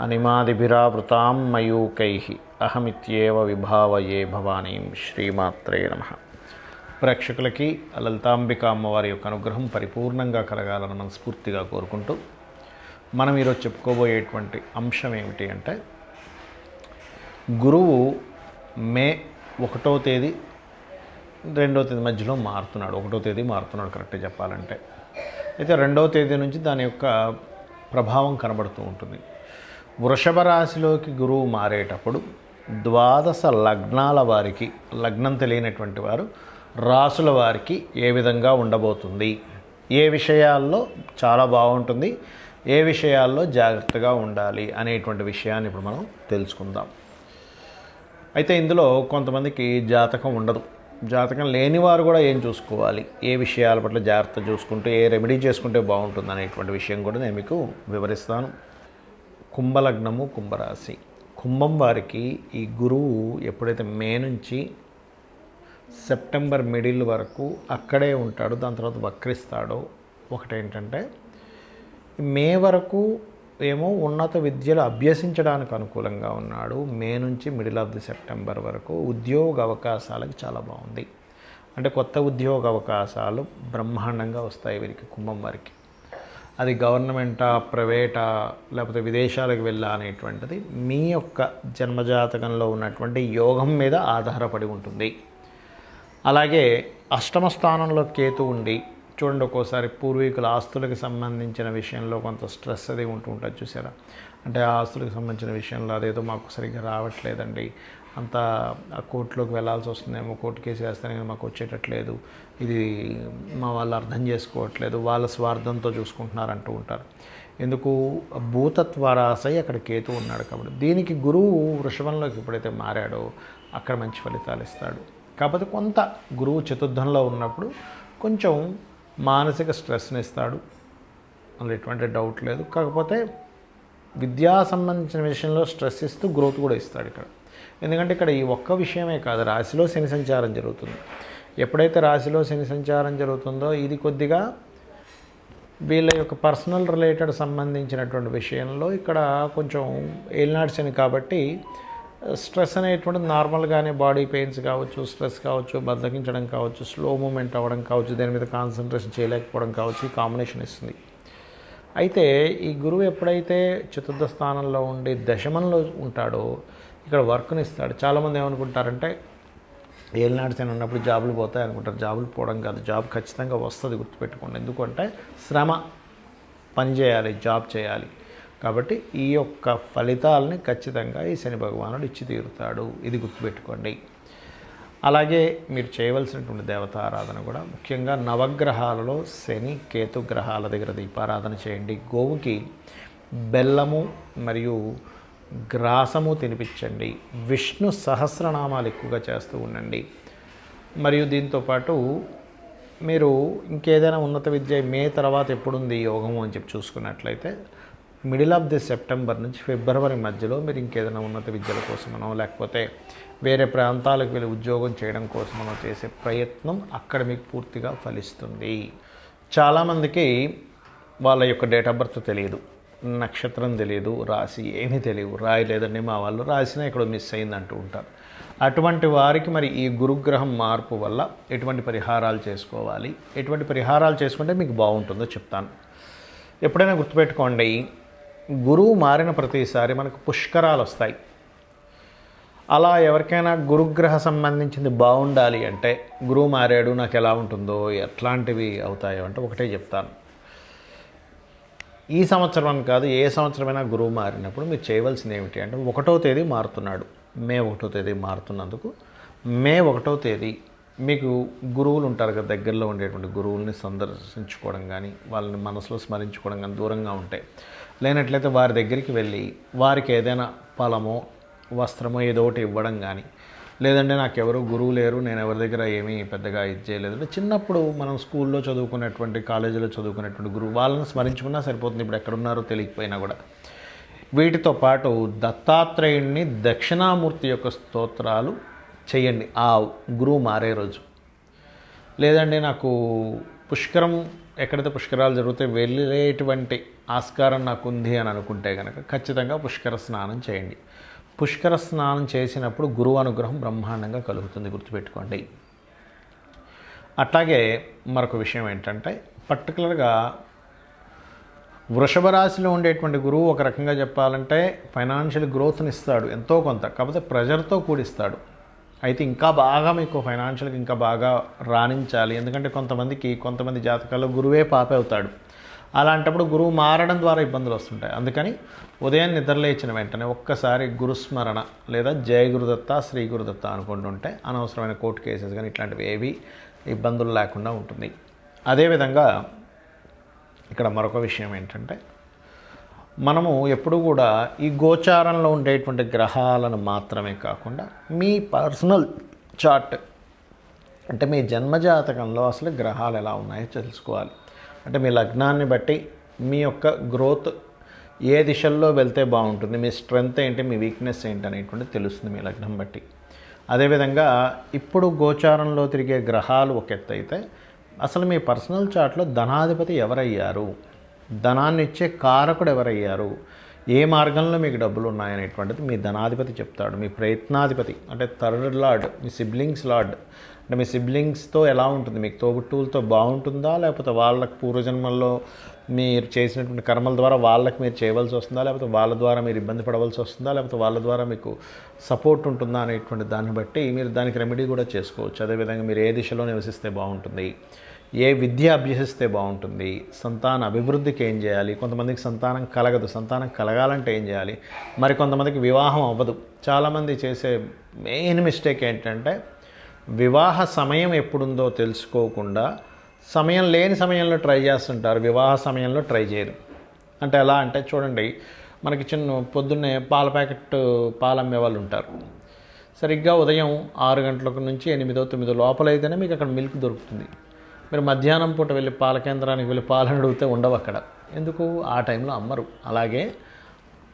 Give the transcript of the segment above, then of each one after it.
అనిమాదిభిరావృతాం మయూకై అహమిత్యేవ విభావయే భవానీం శ్రీమాత్రే నమ. ప్రేక్షకులకి లలితాంబిక అమ్మవారి యొక్క అనుగ్రహం పరిపూర్ణంగా కలగాలని మనస్ఫూర్తిగా కోరుకుంటూ మనం ఈరోజు చెప్పుకోబోయేటువంటి అంశం ఏమిటి అంటే గురువు మే ఒకటో తేదీ రెండో తేదీ మధ్యలో మారుతున్నాడు. ఒకటో తేదీ మారుతున్నాడు కరెక్ట్గా చెప్పాలంటే. అయితే రెండవ తేదీ నుంచి దాని యొక్క ప్రభావం కనబడుతూ ఉంటుంది. వృషభ రాశిలోకి గురువు మారేటప్పుడు ద్వాదశ లగ్నాల వారికి లగ్నం తెలియనటువంటి వారు రాసుల వారికి ఏ విధంగా ఉండబోతుంది? ఏ విషయాల్లో చాలా బాగుంటుంది ఏ విషయాల్లో జాగ్రత్తగా ఉండాలి అనేటువంటి విషయాన్ని ఇప్పుడు మనం తెలుసుకుందాం. అయితే ఇందులో కొంతమందికి జాతకం ఉండదు. జాతకం లేని వారు కూడా ఏం చూసుకోవాలి? ఏ విషయాల పట్ల జాగ్రత్త చూసుకుంటూ ఏ రెమెడీ చేసుకుంటే బాగుంటుంది అనేటువంటి విషయం కూడా నేను మీకు వివరిస్తాను. కుంభలగ్నము కుంభరాశి. కుంభం వారికి ఈ గురువు ఎప్పుడైతే మే నుంచి సెప్టెంబర్ మిడిల్ వరకు అక్కడే ఉంటాడు దాని తర్వాత వక్రిస్తాడో. ఒకటేంటంటే మే వరకు ఏమో ఉన్నత విద్యలు అభ్యసించడానికి అనుకూలంగా ఉన్నాడు. మే నుంచి మిడిల్ ఆఫ్ ది సెప్టెంబర్ వరకు ఉద్యోగ అవకాశాలకు చాలా బాగుంది. అంటే కొత్త ఉద్యోగ అవకాశాలు బ్రహ్మాండంగా వస్తాయి వీరికి కుంభం వారికి. అది గవర్నమెంటా ప్రైవేటా లేకపోతే విదేశాలకు వెళ్ళా అనేటువంటిది మీ యొక్క జన్మజాతకంలో ఉన్నటువంటి యోగం మీద ఆధారపడి ఉంటుంది. అలాగే అష్టమ స్థానంలో కేతు ఉండి చూడండి ఒక్కోసారి పూర్వీకుల ఆస్తులకు సంబంధించిన విషయంలో కొంత స్ట్రెస్ అది ఉంటూ ఉంటుంది చూసారా? అంటే ఆ ఆస్తులకు సంబంధించిన విషయంలో అదేదో మాకు సరిగ్గా రావట్లేదండి. అంత ఆ కోర్టులోకి వెళ్ళాల్సి వస్తుందేమో కోర్టు కేసు వేస్తేనే మాకు వచ్చేటట్లేదు ఇది మా వాళ్ళు అర్థం చేసుకోవట్లేదు వాళ్ళ స్వార్థంతో చూసుకుంటున్నారు అంటూ ఉంటారు. ఎందుకు? భూతత్వరాశై అక్కడ కేతు ఉన్నాడు కాబట్టి. దీనికి గురువు వృషభంలోకి ఎప్పుడైతే మారాడో అక్కడ మంచి ఫలితాలు ఇస్తాడు. కాకపోతే కొంత గురువు చతుర్థంలో ఉన్నప్పుడు కొంచెం మానసిక స్ట్రెస్ని ఇస్తాడు. అందులో ఎటువంటి డౌట్ లేదు. కాకపోతే విద్యా సంబంధించిన విషయంలో స్ట్రెస్ ఇస్తూ గ్రోత్ కూడా ఇస్తాడు ఇక్కడ. ఎందుకంటే ఇక్కడ ఈ ఒక్క విషయమే కాదు రాశిలో శని సంచారం జరుగుతుంది. ఎప్పుడైతే రాశిలో శని సంచారం జరుగుతుందో ఇది కొద్దిగా వీళ్ళ యొక్క పర్సనల్ రిలేటెడ్ సంబంధించినటువంటి విషయంలో ఇక్కడ కొంచెం ఏలినాడు శని కాబట్టి స్ట్రెస్ అనేటువంటిది నార్మల్గానే బాడీ పెయిన్స్ కావచ్చు స్ట్రెస్ కావచ్చు బద్దకించడం కావచ్చు స్లో మూమెంట్ అవ్వడం కావచ్చు దాని మీద కాన్సన్ట్రేషన్ చేయలేకపోవడం కావచ్చు ఈ కాంబినేషన్ ఇస్తుంది. అయితే ఈ గురువు ఎప్పుడైతే చతుర్థ స్థానంలో ఉండి దశమంలో ఉంటాడో ఇక్కడ వర్క్ని ఇస్తాడు. చాలామంది ఏమనుకుంటారంటే ఏలినాడు శని ఉన్నప్పుడు జాబులు పోతాయి అనుకుంటారు. జాబులు పోవడం కాదు. జాబ్ ఖచ్చితంగా వస్తుంది గుర్తుపెట్టుకోండి. ఎందుకంటే శ్రమ పని చేయాలి జాబ్ చేయాలి. కాబట్టి ఈ యొక్క ఫలితాలని ఖచ్చితంగా ఈ శని భగవానుడు ఇచ్చి తీరుతాడు. ఇది గుర్తుపెట్టుకోండి. అలాగే మీరు చేయవలసినటువంటి దేవతారాధన కూడా ముఖ్యంగా నవగ్రహాలలో శని కేతు గ్రహాల దగ్గర దీపారాధన చేయండి. గోవుకి బెల్లము మరియు గ్రాసము తినిపించండి. విష్ణు సహస్రనామాలు ఎక్కువగా చేస్తూ ఉండండి. మరియు దీంతోపాటు మీరు ఇంకేదైనా ఉన్నత విద్య మే తర్వాత ఎప్పుడుంది యోగము అని చెప్పి చూసుకున్నట్లయితే మిడిల్ ఆఫ్ ది సెప్టెంబర్ నుంచి ఫిబ్రవరి మధ్యలో మీరు ఇంకేదైనా ఉన్నత విద్యల కోసమనో లేకపోతే వేరే ప్రాంతాలకు వెళ్ళి ఉద్యోగం చేయడం కోసమనో చేసే ప్రయత్నం అక్కడ మీకు పూర్తిగా ఫలిస్తుంది. చాలామందికి వాళ్ళ యొక్క డేట్ ఆఫ్ బర్త్ తెలియదు. నక్షత్రం తెలియదు రాసి ఏమీ తెలియదు రాయలేదండి మా వాళ్ళు. రాసినా ఇక్కడ మిస్ అయింది అంటూ ఉంటారు. అటువంటి వారికి మరి ఈ గురుగ్రహం మార్పు వల్ల ఎటువంటి పరిహారాలు చేసుకోవాలి? ఎటువంటి పరిహారాలు చేసుకుంటే మీకు బాగుంటుందో చెప్తాను. ఎప్పుడైనా గుర్తుపెట్టుకోండి గురువు మారిన ప్రతిసారి మనకు పుష్కరాలు వస్తాయి. అలా ఎవరికైనా గురుగ్రహ సంబంధించింది బాగుండాలి అంటే గురువు మారాడు నాకు ఎలా ఉంటుందో ఎట్లాంటివి అవుతాయో అంటే ఒకటే చెప్తాను. ఈ సంవత్సరం అని కాదు ఏ సంవత్సరమైనా గురువు మారినప్పుడు మీరు చేయవలసింది ఏమిటి అంటే ఒకటో తేదీ మారుతున్నాడు. మే ఒకటో తేదీ మారుతున్నందుకు మే ఒకటో తేదీ మీకు గురువులు ఉంటారు కదా దగ్గరలో ఉండేటువంటి గురువుల్ని సందర్శించుకోవడం కానీ వాళ్ళని మనసులో స్మరించుకోవడం కానీ దూరంగా ఉంటాయి లేనట్లయితే వారి దగ్గరికి వెళ్ళి వారికి ఏదైనా ఫలమో వస్త్రమో ఏదో ఒకటి ఇవ్వడం కానీ లేదంటే నాకు ఎవరు గురువు లేరు నేను ఎవరి దగ్గర ఏమీ పెద్దగా ఇది చేయలేదు. అంటే చిన్నప్పుడు మనం స్కూల్లో చదువుకునేటువంటి కాలేజీలో చదువుకునేటువంటి గురువు వాళ్ళని స్మరించుకున్నా సరిపోతుంది ఇప్పుడు ఎక్కడున్నారో తెలియకపోయినా కూడా. వీటితో పాటు దత్తాత్రేయుణ్ణి దక్షిణామూర్తి యొక్క స్తోత్రాలు చేయండి. ఆ గురువు మారే రోజు. లేదండి నాకు పుష్కరం ఎక్కడైతే పుష్కరాలు జరిగితే వెళ్ళేటువంటి ఆస్కారం నాకు ఉంది అని అనుకుంటే కనుక ఖచ్చితంగా పుష్కర స్నానం చేయండి. పుష్కర స్నానం చేసినప్పుడు గురువు అనుగ్రహం బ్రహ్మాండంగా కలుగుతుంది గుర్తుపెట్టుకోండి. అట్లాగే మరొక విషయం ఏంటంటే పర్టికులర్గా వృషభ రాశిలో ఉండేటువంటి గురువు ఒక రకంగా చెప్పాలంటే ఫైనాన్షియల్ గ్రోత్ని ఇస్తాడు ఎంతో కొంత కాకపోతే ప్రెజర్తో కూడిస్తాడు. అయితే ఇంకా బాగా మీకు ఫైనాన్షియల్కి ఇంకా బాగా రాణించాలి ఎందుకంటే కొంతమందికి కొంతమంది జాతకాల్లో గురువే పాప అవుతాడు అలాంటప్పుడు గురువు మారడం ద్వారా ఇబ్బందులు వస్తుంటాయి. అందుకని ఉదయం నిద్రలేచిన వెంటనే ఒక్కసారి గురుస్మరణ లేదా జయ గురుదత్త శ్రీ గురుదత్త అనుకుంటుంటే అనవసరమైన కోర్టు కేసెస్ కానీ ఇట్లాంటివి ఏవి ఇబ్బందులు లేకుండా ఉంటుంది. అదేవిధంగా ఇక్కడ మరొక విషయం ఏంటంటే మనము ఎప్పుడు కూడా ఈ గోచారంలో ఉండేటువంటి గ్రహాలను మాత్రమే కాకుండా మీ పర్సనల్ చార్ట్ అంటే మీ జన్మజాతకంలో అసలు గ్రహాలు ఎలా ఉన్నాయో తెలుసుకోవాలి. అంటే మీ లగ్నాన్ని బట్టి మీ యొక్క గ్రోత్ ఏ దిశల్లో వెళ్తే బాగుంటుంది మీ స్ట్రెంగ్త్ ఏంటి మీ వీక్నెస్ ఏంటి అనేటువంటి తెలుస్తుంది మీ లగ్నం బట్టి. అదేవిధంగా ఇప్పుడు గోచారంలో తిరిగే గ్రహాలు ఒక ఎత్తు అయితే అసలు మీ పర్సనల్ చార్ట్లో ధనాధిపతి ఎవరయ్యారు? ధనాన్ని ఇచ్చే కారకుడు ఎవరయ్యారు? ఏ మార్గంలో మీకు డబ్బులు ఉన్నాయనేటువంటిది మీ ధనాధిపతి చెప్తాడు. మీ ప్రయత్నాధిపతి అంటే థర్డ్ లార్డ్ మీ సిబ్లింగ్స్ లార్డ్ అంటే మీ సిబ్లింగ్స్తో ఎలా ఉంటుంది? మీకు తోబుట్టువులతో బాగుంటుందా? లేకపోతే వాళ్ళకు పూర్వజన్మల్లో మీరు చేసినటువంటి కర్మల ద్వారా వాళ్ళకి మీరు చేయవలసి వస్తుందా? లేకపోతే వాళ్ళ ద్వారా మీరు ఇబ్బంది పడవలసి వస్తుందా? లేకపోతే వాళ్ళ ద్వారా మీకు సపోర్ట్ ఉంటుందా అనేటువంటి దాన్ని బట్టి మీరు దానికి రెమెడీ కూడా చేసుకోవచ్చు. అదేవిధంగా మీరు ఏ దిశలో నివసిస్తే బాగుంటుంది? ఏ విద్య అభ్యసిస్తే బాగుంటుంది? సంతాన అభివృద్ధికి ఏం చేయాలి? కొంతమందికి సంతానం కలగదు. సంతానం కలగాలంటే ఏం చేయాలి? మరి కొంతమందికి వివాహం అవ్వదు. చాలామంది చేసే మెయిన్ మిస్టేక్ ఏంటంటే వివాహ సమయం ఎప్పుడుందో తెలుసుకోకుండా సమయం లేని సమయంలో ట్రై చేస్తుంటారు. వివాహ సమయంలో ట్రై చేయరు. అంటే ఎలా అంటే చూడండి మనకి చిన్న పొద్దున్నే పాల ప్యాకెట్ పాలు అమ్మే వాళ్ళు ఉంటారు. సరిగ్గా ఉదయం ఆరు గంటలకు నుంచి ఎనిమిదో తొమ్మిదో లోపలైతేనే మీకు అక్కడ మిల్క్ దొరుకుతుంది. మీరు మధ్యాహ్నం పూట వెళ్ళి పాల కేంద్రానికి వెళ్ళి పాలను అడిగితే ఉండవు అక్కడ. ఎందుకు? ఆ టైంలో అమ్మరు. అలాగే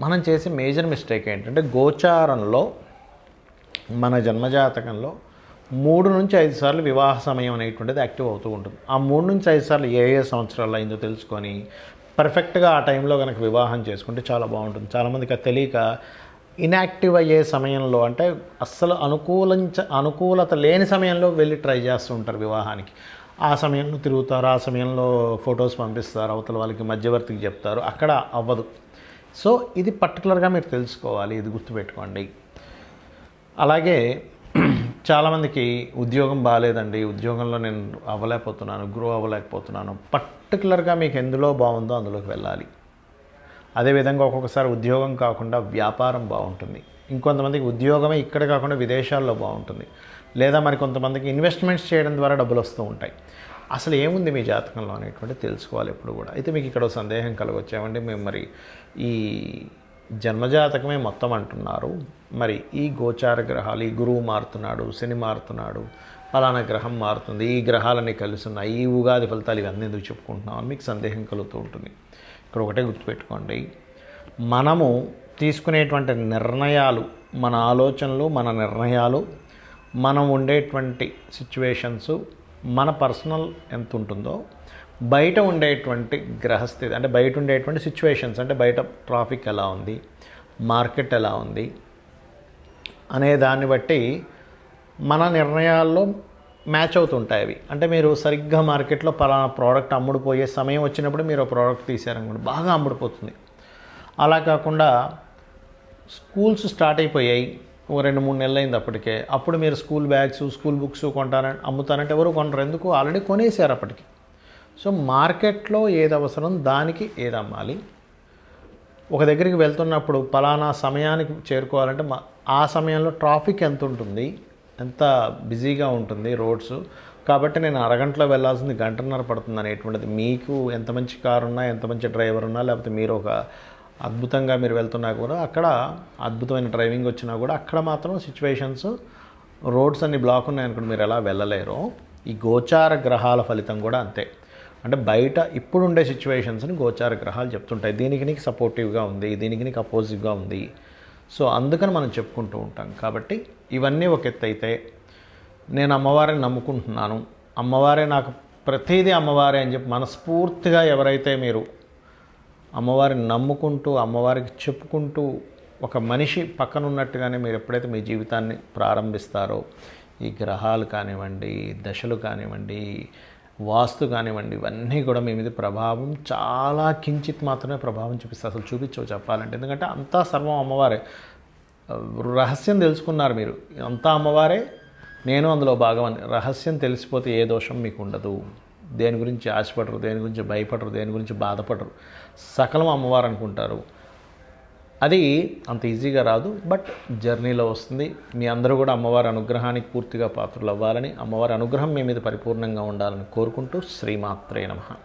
మనం చేసే మేజర్ మిస్టేక్ ఏంటంటే గోచారంలో మన జన్మజాతకంలో మూడు నుంచి ఐదు సార్లు వివాహ సమయం అనేటువంటిది యాక్టివ్ అవుతూ ఉంటుంది. ఆ మూడు నుంచి ఐదు సార్లు ఏ ఏ సంవత్సరాలు అయిందో తెలుసుకొని పర్ఫెక్ట్గా ఆ టైంలో కనుక వివాహం చేసుకుంటే చాలా బాగుంటుంది. చాలామందికి అది తెలియక ఇన్యాక్టివ్ అయ్యే సమయంలో అంటే అస్సలు అనుకూలించ అనుకూలత లేని సమయంలో వెళ్ళి ట్రై చేస్తూ ఉంటారు వివాహానికి. ఆ సమయంలో తిరుగుతారు ఆ సమయంలో ఫొటోస్ పంపిస్తారు అవతల వాళ్ళకి మధ్యవర్తికి చెప్తారు. అక్కడ అవ్వదు. సో ఇది పర్టికులర్గా మీరు తెలుసుకోవాలి ఇది గుర్తుపెట్టుకోండి. అలాగే చాలామందికి ఉద్యోగం బాగాలేదండి. ఉద్యోగంలో నేను అవ్వలేకపోతున్నాను గ్రో అవ్వలేకపోతున్నాను. పర్టికులర్గా మీకు ఎందులో బాగుందో అందులోకి వెళ్ళాలి. అదేవిధంగా ఒక్కొక్కసారి ఉద్యోగం కాకుండా వ్యాపారం బాగుంటుంది. ఇంకొంతమందికి ఉద్యోగమే ఇక్కడ కాకుండా విదేశాల్లో బాగుంటుంది. లేదా మరి కొంతమందికి ఇన్వెస్ట్మెంట్స్ చేయడం ద్వారా డబ్బులు వస్తూ ఉంటాయి. అసలు ఏముంది మీ జాతకంలో అనేటువంటి తెలుసుకోవాలి ఎప్పుడు కూడా. అయితే మీకు ఇక్కడ సందేహం కలగొచ్చామండి మేము మరి ఈ జన్మజాతకమే మొత్తం అంటున్నారు. మరి ఈ గోచార గ్రహాలు ఈ గురువు మారుతున్నాడు శని మారుతున్నాడు ఫలానా గ్రహం మారుతుంది ఈ గ్రహాలన్నీ కలుస్తున్నాయి ఈ ఉగాది ఫలితాలు ఇవన్నీ ఎందుకు చెప్పుకుంటున్నాం అని మీకు సందేహం కలుగుతూ ఉంటుంది. ఇక్కడ ఒకటే గుర్తుపెట్టుకోండి. మనము తీసుకునేటువంటి నిర్ణయాలు మన ఆలోచనలు మన నిర్ణయాలు మనం ఉండేటువంటి సిచ్యువేషన్స్ మన పర్సనల్ ఎంత ఉంటుందో బయట ఉండేటువంటి గ్రహస్థితి అంటే బయట ఉండేటువంటి సిచ్యువేషన్స్ అంటే బయట ట్రాఫిక్ ఎలా ఉంది మార్కెట్ ఎలా ఉంది అనే దాన్ని బట్టి మన నిర్ణయాల్లో మ్యాచ్ అవుతుంటాయి అవి. అంటే మీరు సరిగ్గా మార్కెట్లో పలానా ప్రోడక్ట్ అమ్ముడుపోయే సమయం వచ్చినప్పుడు మీరు ఆ ప్రోడక్ట్ తీసారనుకోండి బాగా అమ్ముడుపోతుంది. అలా కాకుండా స్కూల్స్ స్టార్ట్ అయిపోయాయి ఓ రెండు మూడు నెలలు అయింది అప్పటికే. అప్పుడు మీరు స్కూల్ బ్యాగ్స్ స్కూల్ బుక్స్ కొంటారని అమ్ముతారంటే ఎవరు కొనరు ఎందుకు? ఆల్రెడీ కొనేసారు అప్పటికి. సో మార్కెట్లో ఏది అవసరం దానికి ఏది అమ్మాలి? ఒక దగ్గరికి వెళ్తున్నప్పుడు పలానా సమయానికి చేరుకోవాలంటే మా ఆ సమయంలో ట్రాఫిక్ ఎంత ఉంటుంది? ఎంత బిజీగా ఉంటుంది రోడ్స్? కాబట్టి నేను అరగంటలో వెళ్ళాల్సింది గంటన్నర పడుతుంది అనేటువంటిది. మీకు ఎంత మంచి కారు ఉన్నా ఎంత మంచి డ్రైవర్ ఉన్నా లేకపోతే మీరు ఒక అద్భుతంగా మీరు వెళ్తున్నా కూడా అక్కడ అద్భుతమైన డ్రైవింగ్ వచ్చినా కూడా అక్కడ మాత్రం సిచ్యువేషన్స్ రోడ్స్ అన్ని బ్లాక్ ఉన్నాయనుకోండి మీరు ఎలా వెళ్ళలేరో ఈ గోచార గ్రహాల ఫలితం కూడా అంతే. అంటే బయట ఇప్పుడుండే సిచ్యువేషన్స్ని గోచార గ్రహాలు చెప్తుంటాయి. దీనికి నీకు సపోర్టివ్గా ఉంది దీనికి నీకు అపోజిట్గా ఉంది. సో అందుకని మనం చెప్పుకుంటూ ఉంటాం. కాబట్టి ఇవన్నీ ఒక ఎత్తు అయితే నేను అమ్మవారిని నమ్ముకుంటున్నాను. అమ్మవారే నాకు ప్రతిదీ అమ్మవారే అని చెప్పి మనస్ఫూర్తిగా ఎవరైతే మీరు అమ్మవారిని నమ్ముకుంటూ అమ్మవారికి చెప్పుకుంటూ ఒక మనిషి పక్కన ఉన్నట్టుగానే మీరు ఎప్పుడైతే మీ జీవితాన్ని ప్రారంభిస్తారో ఈ గ్రహాలు కానివ్వండి దశలు కానివ్వండి వాస్తు కానివ్వండి ఇవన్నీ కూడా మీ మీద ప్రభావం చాలా కించిత్ మాత్రమే ప్రభావం చూపిస్తే అసలు చూపించవు చెప్పాలంటే. ఎందుకంటే అంతా సర్వం అమ్మవారే. రహస్యం తెలుసుకున్నారు మీరు. అంతా అమ్మవారే నేను అందులో భాగం అని. రహస్యం తెలిసిపోతే ఏ దోషం మీకు ఉండదు. దేని గురించి ఆశపడరు దేని గురించి భయపడరు దేని గురించి బాధపడరు. సకలం అమ్మవారు అనుకుంటారు. అది అంత ఈజీగా రాదు బట్ జర్నీలో వస్తుంది. మీ అందరూ కూడా అమ్మవారి అనుగ్రహానికి పూర్తిగా పాత్రలు అవ్వాలని అమ్మవారి అనుగ్రహం మీ మీద పరిపూర్ణంగా ఉండాలని కోరుకుంటూ శ్రీమాత్రే నమః.